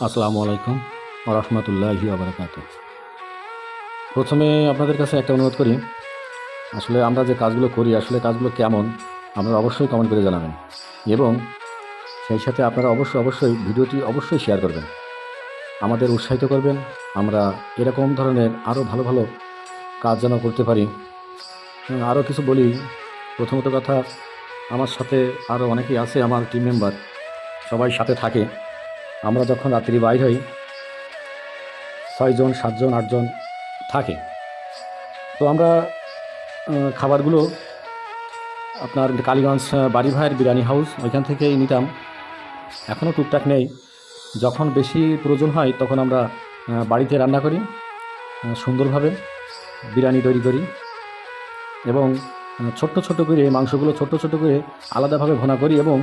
আসসালামু আলাইকুম রহমতুল্লাহি আবরাকাত প্রথমে আপনাদের কাছে একটা অনুরোধ করি, আসলে আমরা যে কাজগুলো করি, আসলে কাজগুলো কেমন, আপনারা অবশ্যই কমেন্ট করে জানাবেন এবং সেই সাথে আপনারা অবশ্যই অবশ্যই ভিডিওটি অবশ্যই শেয়ার করবেন। আমাদের উৎসাহিত করবেন, আমরা এরকম ধরনের আরও ভালো ভালো কাজ যেন করতে পারি। আরও কিছু বলি, প্রথমত কথা, আমার সাথে আরও অনেকেই আছে, আমার টিম মেম্বার সবাই সাথে থাকে। আমরা যখন রাত্রি বাইর হই, ছয়জন, সাতজন, আটজন থাকে। তো আমরা খাবারগুলো আপনার কালীগঞ্জ বাড়ি ভাইয়ের বিরিয়ানি হাউস, ওইখান থেকেই নিতাম। এখনও টুকটাক নেই। যখন বেশি প্রয়োজন হয়, তখন আমরা বাড়িতে রান্না করি সুন্দরভাবে বিরিয়ানি তৈরি করি। এবং ছোট্ট ছোট্ট করে, মাংসগুলো ছোট্ট ছোট্ট করে আলাদাভাবে ভোনা করি এবং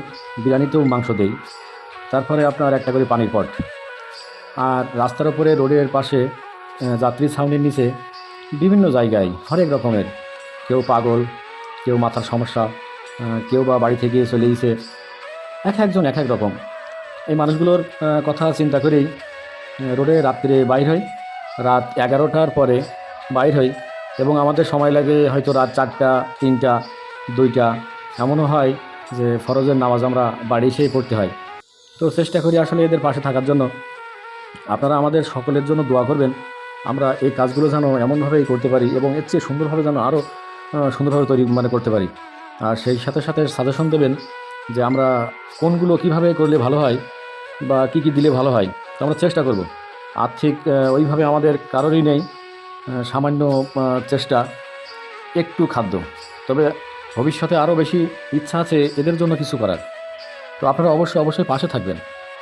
বিরিয়ানিতেও মাংস দেই। তারপরে আপনার একটা করে পানির পট। আর রাস্তার উপরে রোডের পাশে যাত্রী ছাউনির নিচে বিভিন্ন জায়গায় হরেক রকমের। কেউ পাগল, কেউ মাথার সমস্যা কেউ বা বাড়ি থেকে চলে গেছে। এক একজন এক এক রকম। এই মানুষগুলোর কথা চিন্তা করেই রোডে রাত্রে বাইর হই রাত এগারোটার পরে বাইর হই এবং আমাদের সময় লাগে হয়তো রাত চারটা, তিনটা, দুইটা। এমনও হয় যে ফরজের নামাজ আমরা বাড়ি এসেই পড়তে হয়। তো চেষ্টা করি আসলে এদের পাশে থাকার জন্য। আপনারা আমাদের সকলের জন্য দোয়া করবেন। আমরা এই কাজগুলো যেন এমনভাবেই করতে পারি এবং এর চেয়ে সুন্দরভাবে যেন আরও সুন্দরভাবে তৈরি মানে করতে পারি। আর সেই সাথে সাথে সাজেশন দেবেন যে আমরা কোনগুলো কীভাবে করলে ভালো হয় বা কি কি দিলে ভালো হয়, তো আমরা চেষ্টা করব। আর্থিক ওইভাবে আমাদের কারোরই নেই সামান্য চেষ্টা, একটু খাদ্য। তবে ভবিষ্যতে আরও বেশি ইচ্ছা আছে এদের জন্য কিছু করার। তো আপনারা অবশ্যই অবশ্যই পাশে থাকবেন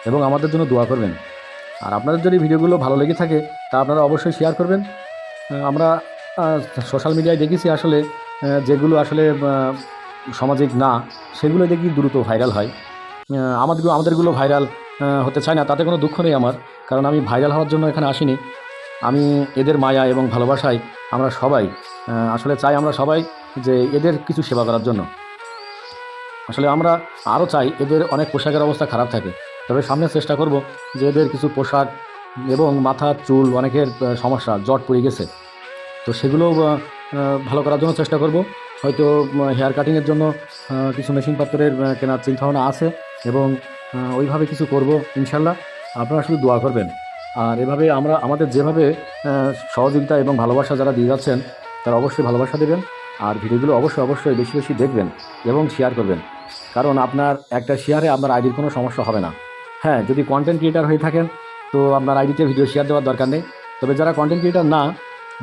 এবং আমাদের জন্য দোয়া করবেন। আর আপনাদের যদি ভিডিওগুলো ভালো লেগে থাকে, তা আপনারা অবশ্যই শেয়ার করবেন। আমরা সোশ্যাল মিডিয়ায় দেখেছি আসলে যেগুলো আসলে সামাজিক না, সেগুলো দেখি দ্রুত ভাইরাল হয়। আমাদের, আমাদেরগুলো ভাইরাল হতে চায় না, তাতে কোনো দুঃখ নেই আমার, কারণ আমি ভাইরাল হওয়ার জন্য এখানে আসিনি। আমি এদের মায়া এবং ভালোবাসায় আমরা সবাই আসলে চাই আমরা সবাই যে এদের কিছু সেবা করার জন্য। আসলে আমরা আরও চাই এদের অনেক পোশাকের অবস্থা খারাপ থাকে। তবে সামনে চেষ্টা করব যে এদের কিছু পোশাক এবং মাথার চুল অনেকের সমস্যা জট পড়ে গেছে। তো সেগুলো ভালো করার জন্য চেষ্টা করব। হয়তো হেয়ার কাটিংয়ের জন্য কিছু মেশিনপত্রের আহ, কেনার চিন্তাভাবনা আছে এবং ওইভাবে কিছু করব ইনশাল্লাহ আপনারা শুধু দোয়া করবেন। আর এভাবে আমরা আমাদের যেভাবে সহযোগিতা এবং ভালোবাসা যারা দিয়ে যাচ্ছেন তারা অবশ্যই ভালোবাসা দেবেন। আর ভিডিওগুলো অবশ্যই অবশ্যই বেশি বেশি দেখবেন এবং শেয়ার করবেন। কারণ আপনার একটা শেয়ারে আপনার আইডির কোনো সমস্যা হবে না। হ্যাঁ যদি কন্টেন্ট ক্রিয়েটার হয়ে থাকেন তো আপনার আইডিতে ভিডিও শেয়ার দেওয়ার দরকার নেই। তবে যারা কন্টেন্ট ক্রিয়েটার না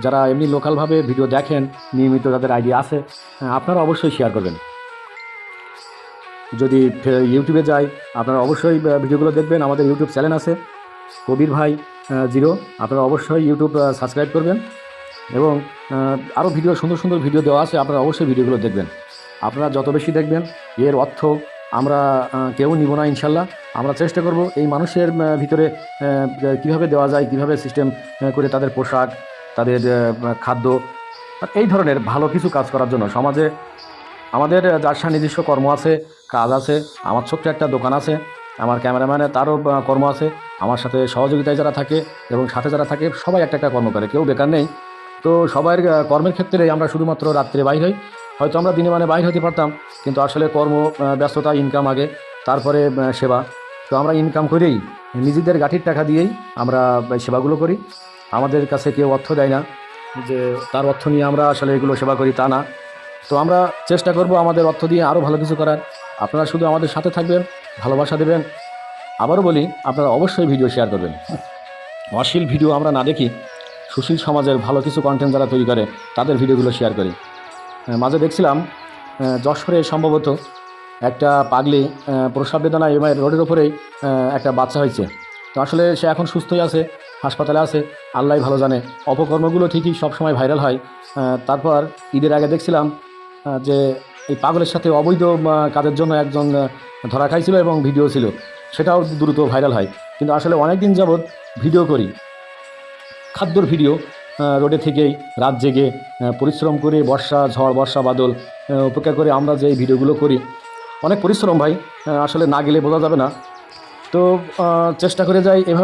যারা এমনি লোকালভাবে ভিডিও দেখেন নিয়মিত যাদের আইডি আছে হ্যাঁ, আপনারা অবশ্যই শেয়ার করবেন। যদি ইউটিউবে যাই আপনারা অবশ্যই ভিডিওগুলো দেখবেন। আমাদের ইউটিউব চ্যানেল আছে কবির ভাই জিরো। আপনারা অবশ্যই ইউটিউব সাবস্ক্রাইব করবেন এবং আরও ভিডিও সুন্দর সুন্দর ভিডিও দেওয়া আছে আপনারা অবশ্যই ভিডিওগুলো দেখবেন। আপনারা যত বেশি দেখবেন, এর অর্থ আমরা কেউ নিব না, ইনশাল্লাহ। আমরা চেষ্টা করব এই মানুষের ভিতরে কীভাবে দেওয়া যায়, কীভাবে সিস্টেম করে তাদের পোশাক, তাদের খাদ্য এই ধরনের ভালো কিছু কাজ করার জন্য। সমাজে আমাদের যার নিজস্ব কর্ম আছে, কাজ আছে, আমার ছোট্ট একটা দোকান আছে, আমার ক্যামেরাম্যানের তারও কর্ম আছে, আমার সাথে সহযোগিতায় যারা থাকে এবং সাথে যারা থাকে, সবাই একটা একটা কর্ম করে, কেউ বেকার নেই। তো সবার কর্মের ক্ষেত্রে আমরা শুধুমাত্র রাত্রে বাইর হই হয়তো আমরা দিনে মানে বাইর হতে পারতাম, কিন্তু আসলে কর্ম ব্যস্ততা ইনকাম আগে, তারপরে সেবা। তো আমরা ইনকাম করেই, নিজেদের গাঠির টাকা দিয়েই আমরা সেবাগুলো করি। আমাদের কাছে কেউ অর্থ দেয় না, যে তার অর্থ নিয়ে আমরা আসলে এগুলো সেবা করি তা না। তো আমরা চেষ্টা করব আমাদের অর্থ দিয়ে আরও ভালো কিছু করার। আপনারা শুধু আমাদের সাথে থাকবেন, ভালোবাসা দেবেন। আবারও বলি, আপনারা অবশ্যই ভিডিও শেয়ার করবেন। অশ্লীল ভিডিও আমরা না দেখি। সুশীল সমাজের ভালো কিছু কন্টেন্ট যারা তৈরি করে, তাদের ভিডিওগুলো শেয়ার করি। মাঝে দেখছিলাম যশোরে সম্ভবত একটা পাগলি প্রসাব বেদনা এবং রোডের ওপরেই একটা বাচ্চা হয়েছে। তো আসলে সে এখন সুস্থই আছে, হাসপাতালে আছে আল্লাহ ভালো জানে। অপকর্মগুলো ঠিকই সবসময় ভাইরাল হয়। তারপর ঈদের আগে দেখছিলাম যে এই পাগলের সাথে অবৈধ কাজের জন্য একজন ধরা খাইছিল এবং ভিডিও ছিল। সেটাও দ্রুত ভাইরাল হয়। কিন্তু আসলে অনেক দিন যাবৎ ভিডিও করি। খাদ্যর ভিডিও রোডে থেকেই রাত জেগে পরিশ্রম করে বর্ষা, ঝড়, বর্ষা, বাদল উপেক্ষা করে আমরা যে ভিডিওগুলো করি, অনেক পরিশ্রম ভাই আসলে না গেলে বোঝা যাবে না। তো চেষ্টা করে যাই এভাবে